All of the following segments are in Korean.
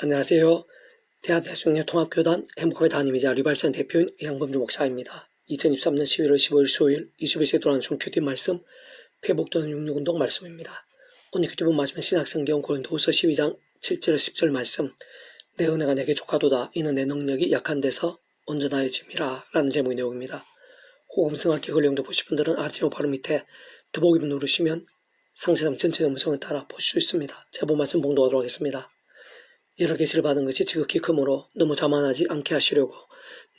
안녕하세요. 대한대중의 통합교단 행복의 담임이자 리발산 대표인 양범주 목사입니다. 2023년 11월 15일 수요일 21세 돌아온 중표된 말씀 회복되는 육육운동 말씀입니다. 오늘 교대본 말씀은 신학성경 고린도후서 12장 7절 10절 말씀 내 은혜가 내게 족하도다 이는 내 능력이 약한 데서 온전하여짐이라 라는 제목의 내용입니다. 호흡성할 개글 내용도 보실 분들은 아래제목 바로 밑에 더보기 누르시면 상세상 전체 음성을 따라 보실 수 있습니다. 제본 말씀 봉독하도록 하겠습니다. 여러 계시를 받은 것이 지극히 크므로 너무 자만하지 않게 하시려고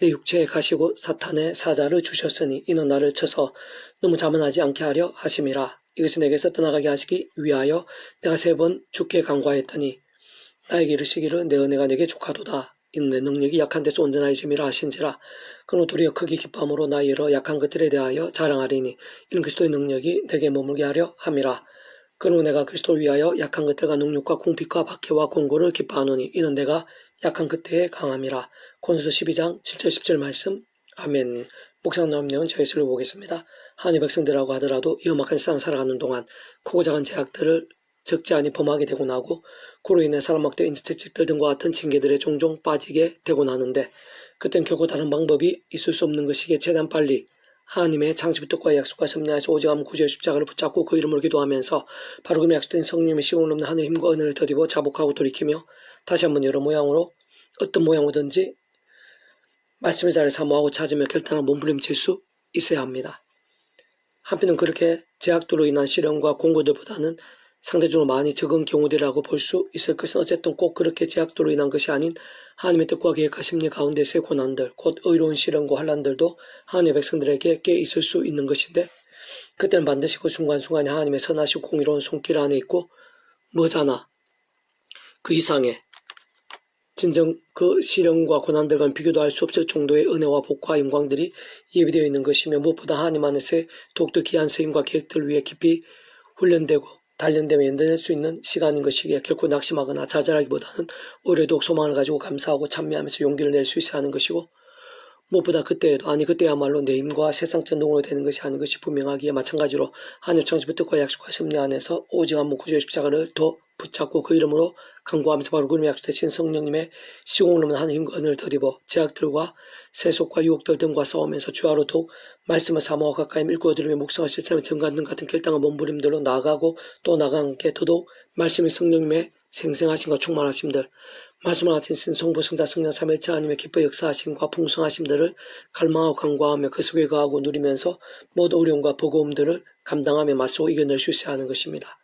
내 육체에 가시고 사탄의 사자를 주셨으니 이는 나를 쳐서 너무 자만하지 않게 하려 하심이라. 이것이 내게서 떠나가게 하시기 위하여 내가 세 번 죽게 강구하였더니 나에게 이르시기를 내 은혜가 내게 족하도다. 이는 내 능력이 약한 데서 온전하여 짐이라 하신지라. 그는 도리어 크게 기뻐함으로 나의 여러 약한 것들에 대하여 자랑하리니 이는 그리스도의 능력이 내게 머물게 하려 함이라 그로 내가 그리스도를 위하여 약한 것들과 능력과 궁핍과 박해와 공고를 기뻐하노니 이는 내가 약한 그때에 강함이라. 권수 12장 7절 10절 말씀 아멘. 목상 나온 내용은 제가 예술을 보겠습니다. 한의 백성들하고 하더라도 이 험악한 세상 살아가는 동안 크고 작은 제약들을 적지 않이 범하게 되고 나고 그로 인해 사람 막대 인스태칙들 등과 같은 징계들에 종종 빠지게 되고 나는데 그땐 결코 다른 방법이 있을 수 없는 것이기에 최대한 빨리 하나님의 창조의 뜻과 약속과 섭리하시 오직함 구주의 십자가를 붙잡고 그 이름을 기도하면서 바로 그 약속된 성령의 시공을 넘는 하늘 힘과 은혜를 더디고 자복하고 돌이키며 다시 한번 여러 모양으로 어떤 모양으로든지 말씀의 자리를 사모하고 찾으며 결단한 몸부림칠 수 있어야 합니다. 한편은 그렇게 제약도로 인한 시련과 공고들보다는 상대적으로 많이 적은 경우들이라고 볼 수 있을 것은 어쨌든 꼭 그렇게 제약도로 인한 것이 아닌 하나님의 뜻과 계획과 심리 가운데서의 고난들, 곧 의로운 시련과 환란들도 하나님의 백성들에게 꽤 있을 수 있는 것인데 그때는 반드시 그 순간순간에 하나님의 선하시고 공의로운 손길 안에 있고 뭐잖아 그 이상의 진정 그 시련과 고난들과는 비교도 할 수 없을 정도의 은혜와 복과 영광들이 예비되어 있는 것이며 무엇보다 하나님 안에서의 독특 귀한 서임과 계획들을 위해 깊이 훈련되고 단련되며 연단할 수 있는 시간인 것이기에 결코 낙심하거나 좌절하기보다는 오히려 더욱 소망을 가지고 감사하고 찬미하면서 용기를 낼 수 있어야 하는 것이고 무엇보다 그때에도 아니 그때야말로 내 힘과 세상 전동으로 되는 것이 아닌 것이 분명하기에 마찬가지로 하늘 창조의 뜻과 약속과 섭리 안에서 오직 한번 구주의 십자가를 더 붙잡고 그 이름으로 강구하면서 바로 그림의 약속되신 성령님의 시공을 넘는 힘과 은혜를 더입어 제약들과 세속과 유혹들 등과 싸우면서 주하로 더욱 말씀을 사모하 가까이 밀고 들으며 묵상을 실천하며 정관 등 같은 결단과 몸부림들로 나아가고 또 나가는 게 더더욱 말씀의 성령님의 생생하심과 충만하심들 말씀을 하신 성부 성자 성령 삼일체 하나님의 기뻐 역사하심과 풍성하심들을 갈망하고 간과하며 그 속에 거하고 누리면서 모든 어려움과 버거움들을 감당하며 맞서고 이겨낼 수 있어야 하는 것입니다.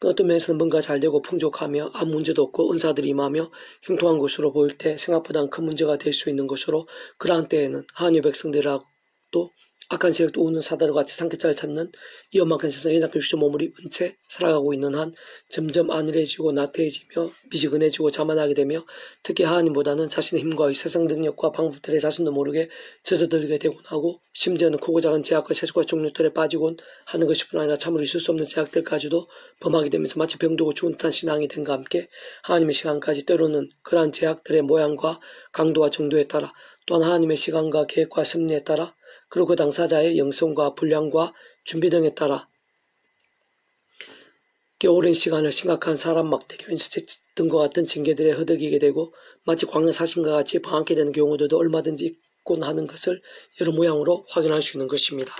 그 어떤 면에서는 뭔가 잘 되고 풍족하며 아무 문제도 없고 은사들이 임하며 형통한 것으로 보일 때 생각보다 큰 문제가 될 수 있는 것으로 그러한 때에는 하나님의 백성들하고 또 악한 세력도 우는 사다리 같이 상쾌자를 찾는 이 엄악한 세상에 연약한 육신 몸을 입은 채 살아가고 있는 한 점점 안일해지고 나태해지며 미지근해지고 자만하게 되며 특히 하나님보다는 자신의 힘과 이 세상 능력과 방법들에 자신도 모르게 젖어들게 되곤 하고 심지어는 크고 작은 제약과 세속과 종류들에 빠지곤 하는 것이뿐 아니라 참으로 있을 수 없는 제약들까지도 범하게 되면서 마치 병들고 죽은 듯한 신앙이 된과 함께 하나님의 시간까지 때로는 그러한 제약들의 모양과 강도와 정도에 따라 또한 하나님의 시간과 계획과 섭리에 따라 그리고 그 당사자의 영성과 분량과 준비 등에 따라 꽤 오랜 시간을 심각한 사람 막대기 등과 같은 징계들에 허덕이게 되고 마치 광야 사신과 같이 방황하게 되는 경우들도 얼마든지 있곤 하는 것을 여러 모양으로 확인할 수 있는 것입니다.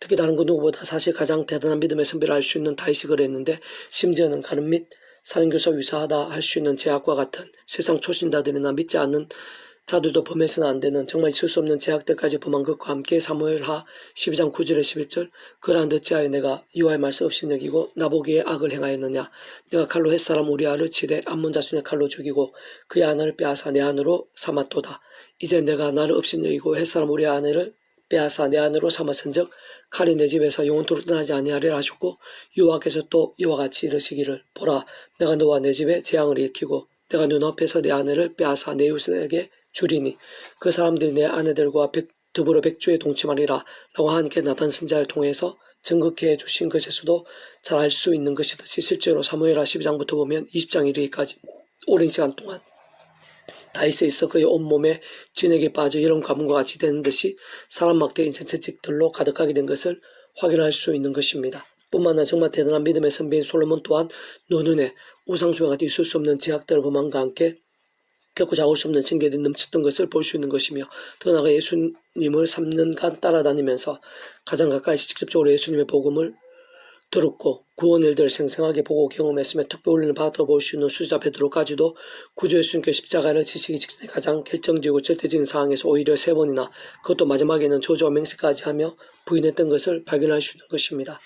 특히 다른 그 누구보다 사실 가장 대단한 믿음의 선배를 알 수 있는 다이시 그랬는데 심지어는 가늠 및 살인교사 유사하다 할 수 있는 제약과 같은 세상 초신자들이나 믿지 않는 자들도 범해서는 안 되는 정말 있을 수 없는 제약들까지 범한 것과 함께 사무엘하 12장 9절에 11절 그러한 듣지하여 내가 이와의 말씀 없이 여기고 나보기에 악을 행하였느냐? 내가 칼로 햇사람 우리아를 치되 암몬 자손의 칼로 죽이고 그의 아내를 빼앗아 내 안으로 삼았도다. 이제 내가 나를 없이 여기고 햇사람 우리 아내를 빼앗아 내 안으로 삼았은즉 칼이 내 집에서 영원토록 떠나지 아니하리라 하셨고 여호와께서 또 이와 같이 이르시기를 보라. 내가 너와 내 집에 재앙을 일으키고 내가 눈앞에서 내 아내를 빼앗아 내 이웃에게 주리니 그 사람들이 내 아내들과 백, 더불어 백주에 동침하리라 라고 하나님께 나단 선자를 통해서 증거해 주신 것에서도 잘 알 수 있는 것이듯이 실제로 사무엘하 12장부터 보면 20장 1일까지 오랜 시간 동안 다이스에 있어 그의 온몸에 진액에 빠져 이런 가문과 같이 되는 듯이 사람 막대 인생 채찍들로 가득하게 된 것을 확인할 수 있는 것입니다. 뿐만 아니라 정말 대단한 믿음의 선배인 솔로몬 또한 노년에 우상숭배 같은 있을 수 없는 제약들 범함과 함께 결코 잡을 수 없는 징계들이 넘쳤던 것을 볼 수 있는 것이며 더 나아가 예수님을 3년간 따라다니면서 가장 가까이서 직접적으로 예수님의 복음을 들었고 구원 일들을 생생하게 보고 경험했으며 특별 훈련을 받아 볼 수 있는 수자 베드로까지도 구주 예수님께 십자가를 지시기 직전에 가장 결정적이고 절대적인 상황에서 오히려 세 번이나 그것도 마지막에는 저주와 맹세까지 하며 부인했던 것을 발견할 수 있는 것입니다.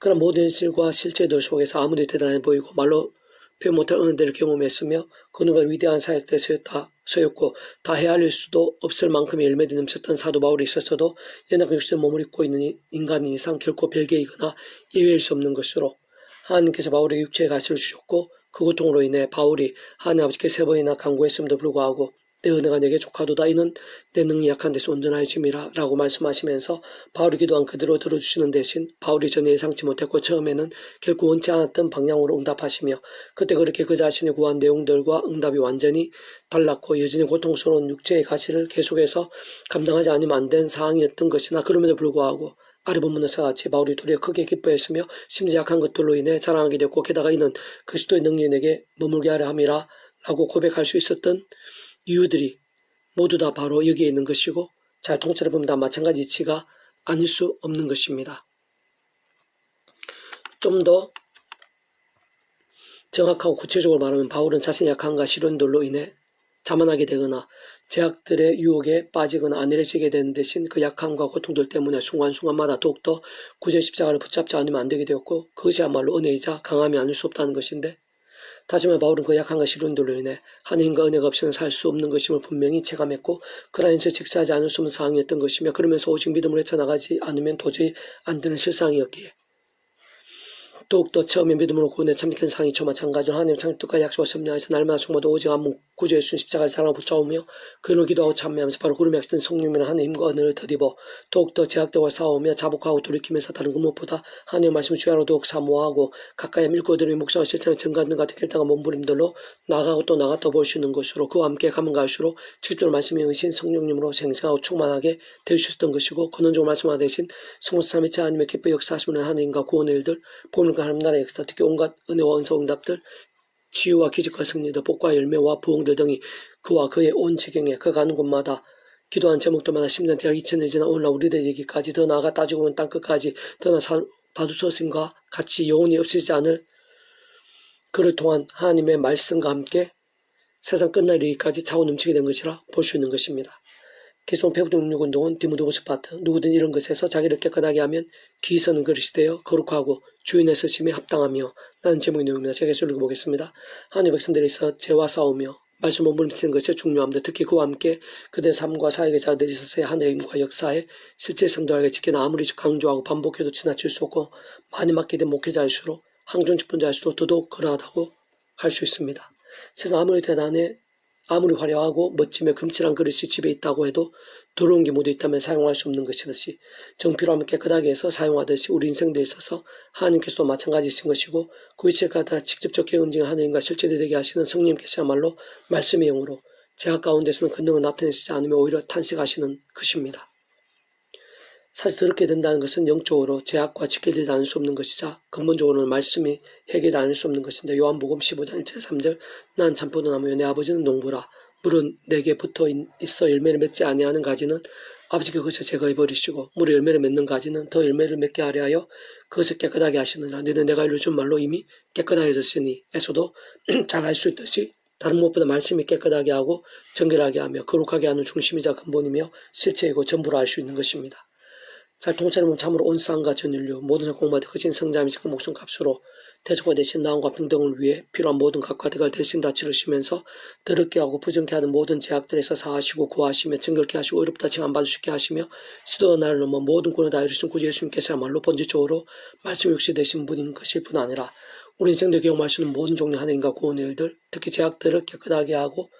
그런 모든 실과 실제들 속에서 아무리 대단해 보이고 말로 표현 못할 은혜들을 경험했으며 그 누가 위대한 사역들에 서였다, 서였고 다 헤아릴 수도 없을 만큼의 열매들이 넘쳤던 사도 바울이 있었어도 연약 육신의 몸을 입고 있는 이- 인간인 이상 결코 별개이거나 예외일 수 없는 것으로 하나님께서 바울에게 육체의 가시를 주셨고 그 고통으로 인해 바울이 하나님 아버지께 세 번이나 간구했음에도 불구하고 내 은혜가 내게 족하도다. 이는 내 능력이 약한 데서 온전하여 짐이라 라고 말씀하시면서 바울이 기도한 그대로 들어주시는 대신 바울이 전에 예상치 못했고 처음에는 결코 원치 않았던 방향으로 응답하시며 그때 그렇게 그 자신이 구한 내용들과 응답이 완전히 달랐고 여전히 고통스러운 육체의 가시를 계속해서 감당하지 않으면 안 된 상황이었던 것이나 그럼에도 불구하고 아래 본문에서 같이 바울이 도리어 크게 기뻐했으며 심지어 약한 것들로 인해 자랑하게 됐고 게다가 이는 그리스도의 능력이 내게 머물게 하려 함이라 라고 고백할 수 있었던 이유들이 모두 다 바로 여기에 있는 것이고 잘 통째로 보면 다 마찬가지 이치가 아닐 수 없는 것입니다. 좀 더 정확하고 구체적으로 말하면 바울은 자신의 약함과 시련들로 인해 자만하게 되거나 제약들의 유혹에 빠지거나 안일해지게 되는 대신 그 약함과 고통들 때문에 순간순간마다 더욱더 구제 십자가를 붙잡지 않으면 안 되게 되었고 그것이야말로 은혜이자 강함이 아닐 수 없다는 것인데 다시 말해 바울은 그 약함과 시련들로 인해 하나님과 은혜가 없이는 살 수 없는 것임을 분명히 체감했고 그라인서 직사하지 않을 수 없는 상황이었던 것이며 그러면서 오직 믿음을 헤쳐나가지 않으면 도저히 안 되는 실상이었기에 더욱더 처음에 믿음으로 구원에 참된 상이처 마찬가지로 하나님 창뜻과 약속과 섭리하에서 날마다 충만도 오직 한문 구주의 순 십자가를 사랑을 붙잡으며 그를 기도하고 참매하면서 바로 구름에 약속된 성령이라는 하나님과 은혜를 더입어 더욱더 제약들과 싸우며 자복하고 돌이키면서 다른 그 무엇보다 하나님의 말씀을 주야로 더욱 사모하고 가까이 밀고들의 목사와 실천을 증가하는 같은 결단과 몸부림들로 나가고 또 나갔다 볼 수 있는 것으로 그와 함께 가면 갈수록 직접적으로 말씀이 의신 성령님으로 생생하고 충만하게 될 수 있었던 것이고 근원적으로 말씀하 대신 성수 삼위체 하나님의 기뻐 역사하시는 하나님과 구원의 일들 보 물과 하나님 나라의 역사 특히 온갖 은혜와 은사 응답들 치유와 기적과 승리들 복과 열매와 부흥들 등이 그와 그의 온 지경에 그 가는 곳마다 기도한 제목들마다 10년 대학 2000년 지나 오늘날 우리들에게까지 더 나아가 따지고 보면 땅끝까지 더나 바두서신과 같이 영원히 없어지지 않을 그를 통한 하나님의 말씀과 함께 세상 끝날이기까지 차고 넘치게 된 것이라 볼 수 있는 것입니다. 기존 배부동 육운동은 디모데후서 파트 누구든 이런 것에서 자기를 깨끗하게 하면 기서는 그릇이 되어 거룩하고 주인의 쓰심에 합당하며 라는 제목의 내용입니다. 제가 계속 읽어보겠습니다. 하나님 백성들에서 죄와 싸우며 말씀 몸부림치는 것이 중요합니다. 특히 그와 함께 그들의 삶과 사역의 자들이 있어서의 하늘의 힘과 역사에 실제 성도에게 지키나 아무리 강조하고 반복해도 지나칠 수 없고 많이 맡게 된 목회자일수록 항정직분자일수록 더더욱 그러하다고 할 수 있습니다. 세상 아무리 대단해 아무리 화려하고 멋지며 금칠한 그릇이 집에 있다고 해도 더러운 게 모두 있다면 사용할 수 없는 것이듯이 정피로 깨끗하게 해서 사용하듯이 우리 인생들에 있어서 하나님께서도 마찬가지이신 것이고 그 위치에 가다 직접적 경험증 하나님과 실제되게 하시는 성령께서야말로 말씀의 영으로 제약 가운데서는 근능을 나타내시지 않으면 오히려 탄식하시는 것입니다. 사실 더럽게 된다는 것은 영적으로 제약과 지켜지지 않을 수 없는 것이자 근본적으로는 말씀이 해결이 않을 수 없는 것인데 요한복음 15장 1절 3절 난 참포도나무여 내 아버지는 농부라 물은 내게 붙어 있어 열매를 맺지 아니하는 가지는 아버지께 그것을 제거해 버리시고 물에 열매를 맺는 가지는 더 열매를 맺게 하려 하여 그것을 깨끗하게 하시느라 너는 내가 일러준 말로 이미 깨끗하여졌으니 에서도 잘 알 수 있듯이 다른 무엇보다 말씀이 깨끗하게 하고 정결하게 하며 거룩하게 하는 중심이자 근본이며 실체이고 전부로 알수 있는 것입니다. 잘 보면 참으로 온 쌍과 전 인류 모든 공마다 크신 성자이시고 그 목숨 값으로 대적과 대신 나음과 평등을 위해 필요한 모든 각과 득을 대신 다 치르시면서 더럽게 하고 부정케 하는 모든 제약들에서 사하시고 구하시며 정결케 하시고 어렵다 칭안 받을 수 있게 하시며 시도와 나를 넘어 모든 권을 다 이루신 구주 예수님께서야말로 본질적으로 말씀 육시 되신 분인 것일 뿐 아니라 우리 인생들 경험할 수 있는 모든 종류 하나님과 구원의 일들 특히 제약들을 깨끗하게 하고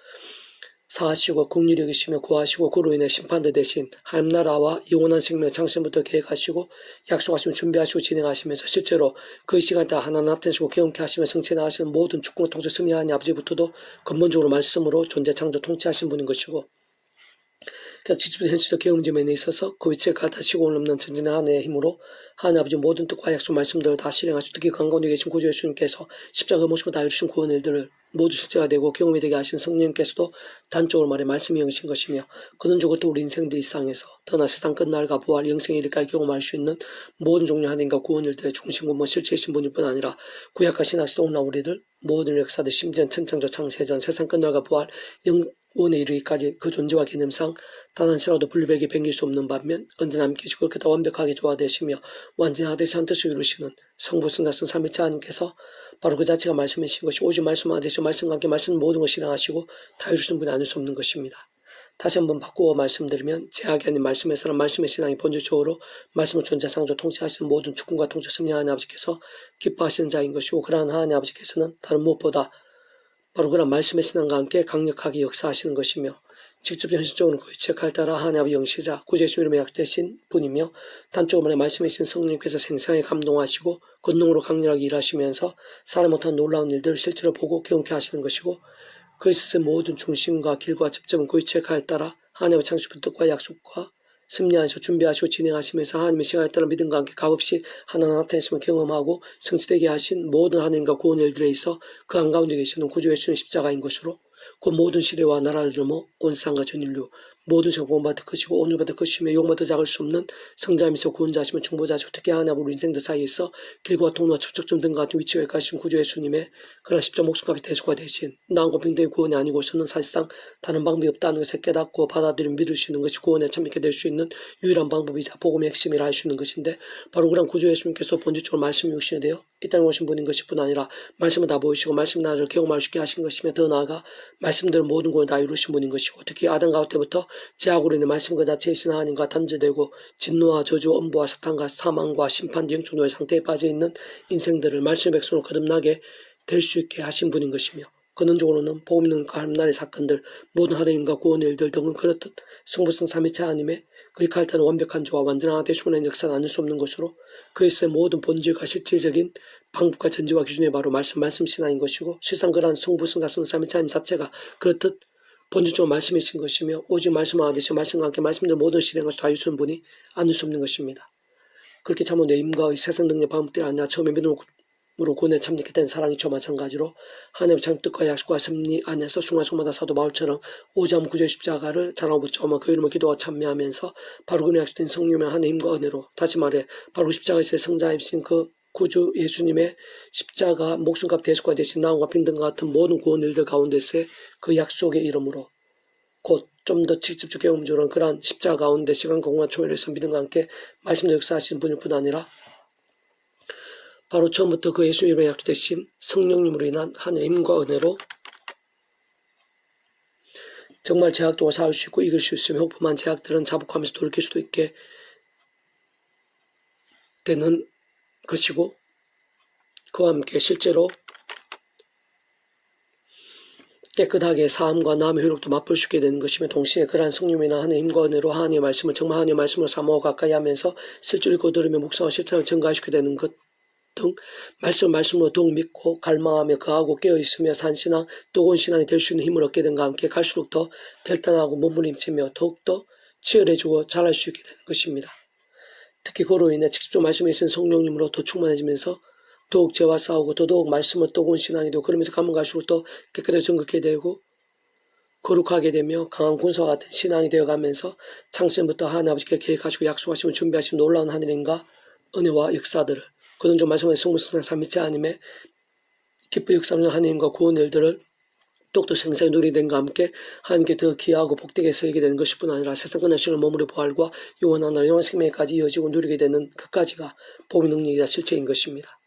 사하시고 국리를 여기시며 구하시고 그로 인해 심판도 대신 하나님 나라와 영원한 생명 창신부터 계획하시고 약속하시고 준비하시고 진행하시면서 실제로 그 시간대 하나 나타내시고 경험케 하시며 성체 나가시는 모든 축복을 통치 승리하는 아버지부터도 근본적으로 말씀으로 존재 창조 통치하신 분인 것이고 그러니까 직접 현실적 경험점에 있어서 그 위치에 가다 시공을 넘는 전진의 하나님의 힘으로 하나님 아버지 모든 뜻과 약속 말씀들을 다 실행하시고 특히 강가운데 계신 구주의 주님께서 십자가 모시고 다 이루신 구원 일들을 모두 실제가 되고 경험이 되게 하신 성령님께서도 단적으로 말해 말씀이 영신 것이며 그는 죽어도 우리 인생들 일상에서 더나 세상 끝날과 부활 영생에 이르까지 경험할 수 있는 모든 종류 하나님과 구원 일들의 중심군본 실체이신 분일 뿐 아니라 구약과 신학시 오나 우리들 모든 역사들 심지어 천창조 창세전 세상 끝날과 부활 영 원에 이르기까지 그 존재와 개념상 단 한시라도 분리백이 뱅길 수 없는 반면 언제나 함께 주고 그렇게 다 완벽하게 조화되시며 완전하듯이 한 뜻을 이루시는 성부 승자성 삼위체 하나님께서 바로 그 자체가 말씀이신 것이 오직 말씀하듯이 말씀과 함께 말씀 모든 것을 실행하시고 다 이루신 분이 아닐 수 없는 것입니다. 다시 한번 바꾸어 말씀드리면 제약이 아닌 말씀에서는 말씀의 신앙이 본질적으로 말씀을 존재 상조 통치하시는 모든 주권과 통치 승리 하나님 아버지께서 기뻐하시는 자인 것이고 그러한 하나님 아버지께서는 다른 무엇보다 바로 그런 말씀의 신앙과 함께 강력하게 역사하시는 것이며 직접 현실적으로 그 책할 따라 하나님의 영시자 구제주 이름에 약되신 분이며 단적으로 말씀의 신 성령께서 생생하게 감동하시고 권능으로 강렬하게 일하시면서 사람 못한 놀라운 일들을 실제로 보고 경험케 하시는 것이고 그리스의 모든 중심과 길과 접점은 그 책할 따라 하나님의 창조의 뜻과 약속과 승리하시고 준비하시고 진행하시면서 하나님의 시간에 따라 믿음과 함께 값없이 하나님 나타내심을 경험하고 성취되게 하신 모든 하나님과 구원 일들에 있어 그 한가운데 계시는 구주의 주는 십자가인 것으로 그 모든 시대와 나라를 넘어 온 세상과 전 인류 모든 성공받을 것이고 오늘받을 것이며 용받아 작을 수 없는 성자이면서 구원자시며 중보자시고 특히 하나님 우리 인생들 사이에서 길과 통로와 접촉점 등과 같은 위치에 가신 구주의 주님의 그런 십자 목숨값이 대수가 대신 나은 고빙대의 구원이 아니고서는 사실상 다른 방법이 없다는 것을 깨닫고 받아들이며 믿을 수 있는 것이 구원에 참여게 될 수 있는 유일한 방법이자 복음의 핵심이라 할 수 있는 것인데 바로 그런 구주의 주님께서 본질적으로 말씀이 육신이 되어 이 땅에 오신 분인 것일 뿐 아니라 말씀을 다 보이시고 말씀 나를 경험할 수 있게 하신 것이며 더 나아가 말씀대로 모든 구원을 다 이루신 분인 것이고 특히 아담 가운데부터 제약으로 인해 말씀 그 자체이신 하나님과 단절되고 진노와 저주, 엄부와 사탄과 사망과 심판 영충노의 상태에 빠져 있는 인생들을 말씀의 백성으로 거듭나게 될 수 있게 하신 분인 것이며 근원적으로는 복음 있는 하나님의 사건들 모든 하나님과 구원의 일들 등은 그렇듯 성부성 삼위체 하나님의 그의 칼타는 완벽한 조화 완전한 대수문의 역사는 아닐 수 없는 것으로 그리스의 모든 본질과 실질적인 방법과 전제와 기준의 바로 말씀 말씀 신앙인 것이고 실상 그러한 성부성 자성 삼위체 하나님 자체가 그렇듯 본질적으로 말씀이신 것이며 오직 말씀을 하듯이 말씀과 함께 말씀들 모든 실행을 다 이루는 분이 아닐 수 없는 것입니다. 그렇게 참으로 내 임과의 세상 능력 방법들이 아니라 처음에 믿음 으로 구원에 참여하게 된 사랑이 저 마찬가지로 하나님의 창뜻과 약속과 섭리 안에서 순간순간마다 사도 바울처럼 오잠 구조 십자가를 자랑하고 붙잡아 그 이름을 기도와 참여하면서 바로 그 약속된 성령의 하나님과 은혜로 다시 말해 바로 그 십자가에서의 성자이신 그 구주 예수님의 십자가 목숨값 대수가 되신 나음과平등과 같은 모든 구원 일들 가운데서의 그 약속의 이름으로 곧 좀 더 직접적 경험적으로 그러한 십자가 가운데 시간 공간 초월해서 믿음과 함께 말씀도 역사하신 분일 뿐 아니라 바로 처음부터 그 예수 이름에 약속되신 성령님으로 인한 하나님과 은혜로 정말 제약도가 쌓을 수 있고 이길 수 있으며 혹품한 제약들은 자복하면서 돌이킬 수도 있게 되는 것이고 그와 함께 실제로 깨끗하게 사함과 남의 효력도 맛볼 수 있게 되는 것이며 동시에 그러한 성령이나 하나님과 은혜로 하나님의 말씀을 정말 하나님의 말씀을 사모하고 가까이 하면서 실제로 읽고 들으며 묵상과 실천을 증가시키게 되는 것 등 말씀 말씀으로 더욱 믿고 갈망하며 그하고 깨어있으며 산신앙 또곤 신앙이 될 수 있는 힘을 얻게 된과 함께 갈수록 더 결단하고 몸부림치며 더욱더 치열해지고 잘할 수 있게 되는 것입니다. 특히 그로 인해 직접 말씀에 있는 성령님으로 더 충만해지면서 더욱 죄와 싸우고 더더욱 말씀을 또곤 신앙이 되고 그러면서 가면 갈수록 더 깨끗하게 정극게 되고 거룩하게 되며 강한 군사와 같은 신앙이 되어가면서 창세부터 하나님 아버지께 계획하시고 약속하시고 준비하신 놀라운 하늘인가 은혜와 역사들을 그는 좀 말씀하신 성부성상 삼위체 하나님의 기쁘 역사하는 하나님과 구원 일들을 똑똑 생생히 누리된과 함께 하나님께 더 귀하고 복되게 서게 되는 것일 뿐 아니라 세상 끝날 시간 몸으로 부활과 영원한 나라 영원 생명까지 이어지고 누리게 되는 그까지가 복의 능력이자 실체인 것입니다.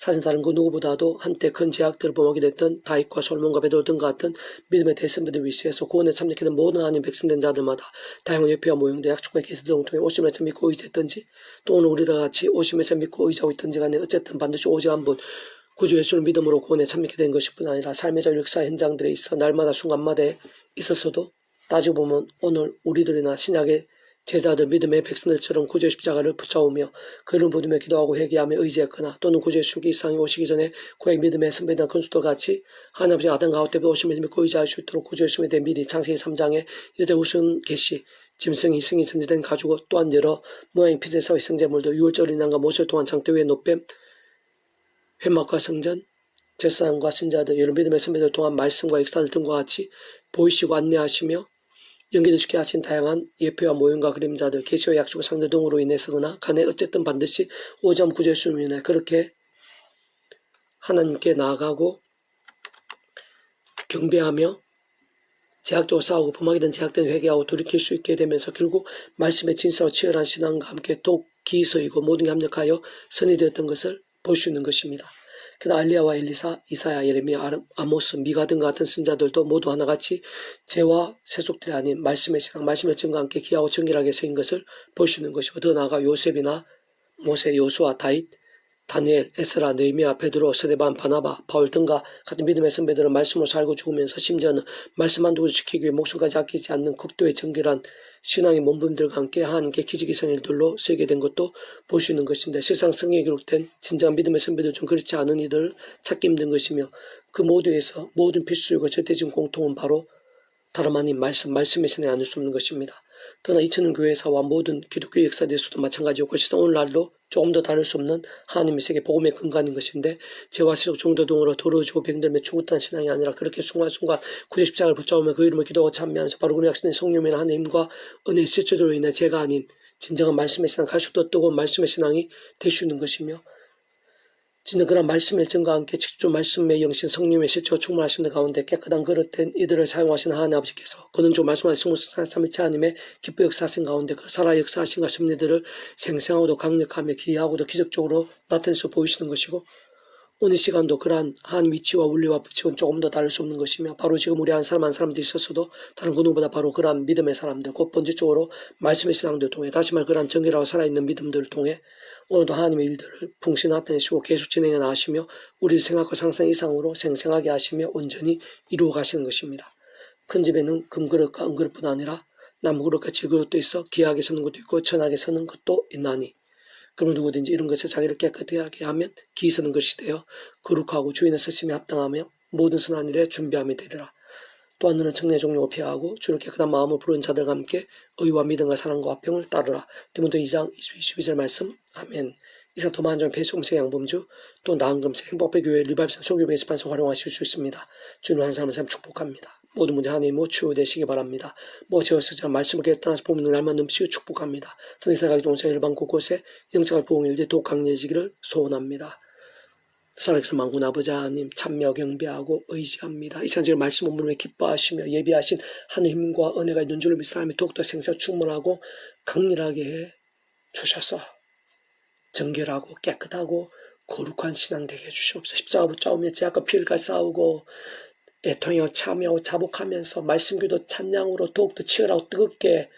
사실 다른 그 누구보다도 한때 큰 제약들을 범하게 됐던 다윗과 솔몬과 베드로 등과 같은 믿음의 대선배들 위시에서 구원에 참여하게 된 모든 하나님 백성된 자들마다 다양한 예표와 모형들 약속과 계시들 등을 통해 오심에서 믿고 의지했던지 또 오늘 우리와 같이 오심에서 믿고 의지하고 있던지 간에 어쨌든 반드시 오직 한분 구주 예수를 믿음으로 구원에 참여하게 된 것일 뿐 아니라 삶의 자 역사 현장들에 있어 날마다 순간마다에 있었어도 따지고 보면 오늘 우리들이나 신약의 제자들 믿음의 백성들처럼 구주의 십자가를 붙잡으며 그를 믿으며 기도하고 회개하며 의지했거나 또는 구주의 순기 이상이 오시기 전에 구약 믿음의 선배들 근수도 같이 하나님 아버지 아담 가운데 오심을 믿고 의지할 수 있도록 구주의 숨에 대해 미리 창세기 3장의 여자 우선 계시. 짐승 이 승이 전제된 가지고 또한 여러 모양의 피제사와 성제물도 6월절 인왕과 모설 동안 장대 위에 높뱀 회막과 성전 제사장과 신자들 여러 믿음의 선배들 동안 말씀과 역사들 등과 같이 보이시고 안내하시며 연기되시게 하신 다양한 예표와 모형과 그림자들 계시와 약속과 상대 등으로 인해서거나 간에 어쨌든 반드시 5점 구제 수면에 그렇게 하나님께 나아가고 경배하며 제약적으로 싸우고 범하게된 제약된 회개하고 돌이킬 수 있게 되면서 결국 말씀의 진사와 치열한 신앙과 함께 또 기서이고 모든 게 합력하여 선이 되었던 것을 볼 수 있는 것입니다. 그다 알리야와 엘리사, 이사야, 예레미야, 아모스, 미가 등 같은 선자들도 모두 하나같이 죄와 세속들이 아닌 말씀의 신앙, 말씀의 증과 함께 기하고 정결하게 세인 것을 볼 수 있는 것이고 더 나아가 요셉이나 모세, 요수아, 다윗, 다니엘, 에스라, 느헤미야, 베드로, 스데반, 바나바, 바울 등과 같은 믿음의 선배들은 말씀으로 살고 죽으면서 심지어는 말씀 한 두고 지키기 위해 목숨까지 아끼지 않는 극도의 정결한 신앙의 몸분들과 함께 하나님께 기지기성 일들로 쓰게 된 것도 볼 수 있는 것인데 세상 성경에 기록된 진정한 믿음의 선배들 중 그렇지 않은 이들을 찾기 힘든 것이며 그 모두에서 모든 필수이고 절대적인 공통은 바로 다름 아닌 말씀, 말씀의 신에 안을 수 없는 것입니다. 그러나 2000년 교회 사와 모든 기독교 역사에서도 마찬가지고 그것이 오늘날도 조금 더 다를 수 없는 하나님의 세계 복음의 근간인 것인데 시속 정도 등으로 더러워지고 병들며 죽었다는 신앙이 아니라 그렇게 순간순간 구제 십자가를 붙잡으며 그 이름을 기도하고 참여하면서 바로 그 약속된 성령이나 하나님과 은혜의 실제로 인해 죄가 아닌 진정한 말씀의 신앙, 갈 수도 뜨거운 말씀의 신앙이 될수 있는 것이며 진짜 그런 말씀의 일정과 함께 직접 말씀의 영신 성령의 실체가 충만하신 가운데 깨끗한 그릇된 이들을 사용하신 하나님 아버지께서 그는 좀 말씀하신 삼위체 하나님의 기쁘 역사하신 가운데 그 살아 역사하신 섭리들을 생생하고도 강력하며 기이하고도 기적적으로 나타내서 보이시는 것이고 오늘 시간도 그러한 한 위치와 원리와 법칙은 조금 더 다를 수 없는 것이며 바로 지금 우리 한 사람 한 사람들이 있었어도 다른 그 누구보다 바로 그러한 믿음의 사람들 곧 번째적으로 말씀의 신앙들 통해 다시 말 그러한 정결하고 살아있는 믿음들을 통해 오늘도 하나님의 일들을 풍신 나타내시고 계속 진행해 나가시며 우리 생각과 상상 이상으로 생생하게 하시며 온전히 이루어 가시는 것입니다. 큰 집에는 금그릇과 은그릇뿐 아니라 나무그릇과 질그릇도 있어 기하게 서는 것도 있고 천하게 서는 것도 있나니 그러면 누구든지 이런 것에 자기를 깨끗하게 하면 기 서는 것이 되어 거룩하고 주인의 쓰심에 합당하며 모든 선한 일에 준비함이 되리라. 또한 너는 청내 종류를 피하고 주를 깨끗한 마음을 부른 자들과 함께 의와 믿음과 사랑과 화평을 따르라. 디모데 2장 22절 말씀 아멘. 이상 도만전 배수금색 양범주 또 나은금색 행복배 교회 리발선 소교배 스판서 활용하실 수 있습니다. 주님 한 사람 참 축복합니다. 모든 문제 하나님 모 치유되시기 바랍니다. 뭐 제어서자 말씀을 깨떠나서 보면 날만 넘치고 축복합니다. 전에서 가기 동사 일반 곳곳에 영적인 부흥일대 더욱 강해지기를 소원합니다. 살아계신 만군 아버지 하나님 참여 경배하고 의지합니다. 이 시간 제가 말씀 본문에 기뻐하시며 예비하신 하나님과 은혜가 있는 줄을 믿사람이 더욱더 생사 충만하고 강렬하게 해 주셔서 정결하고 깨끗하고 거룩한 신앙 되게 해주시옵소서. 십자가 붙잡으며 제약과 피를까 싸우고 애통하여 참여하고 자복하면서 말씀기도 찬양으로 더욱더 치열하고 뜨겁게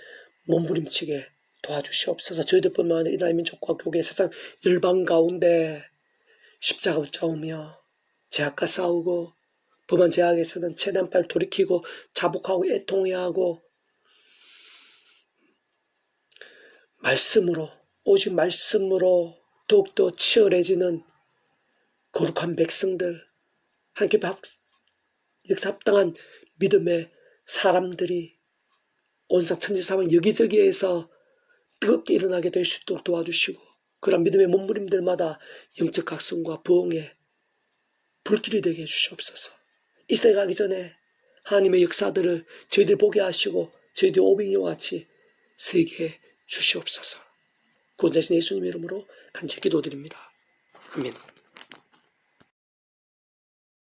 몸부림치게 도와주시옵소서. 저희들뿐만 아니라 이나라 민족과 교계 세상 일방 가운데 십자가 붙잡으며 제약과 싸우고 범한 제약에서는 최대한 빨리 돌이키고 자복하고 애통해야 하고 말씀으로 오직 말씀으로 더욱더 치열해지는 거룩한 백성들 함께 역사 합당한 믿음의 사람들이 온상 천지사방 여기저기에서 뜨겁게 일어나게 될 수 있도록 도와주시고 그런 믿음의 몸부림들마다 영적 각성과 부흥의 불길이 되게 해주시옵소서. 이 시대 가기 전에 하나님의 역사들을 저희들 보게 하시고 저희들 오빙이와 같이 세계 주시옵소서. 구원자신 예수님 이름으로 간절히 기도드립니다. 아멘.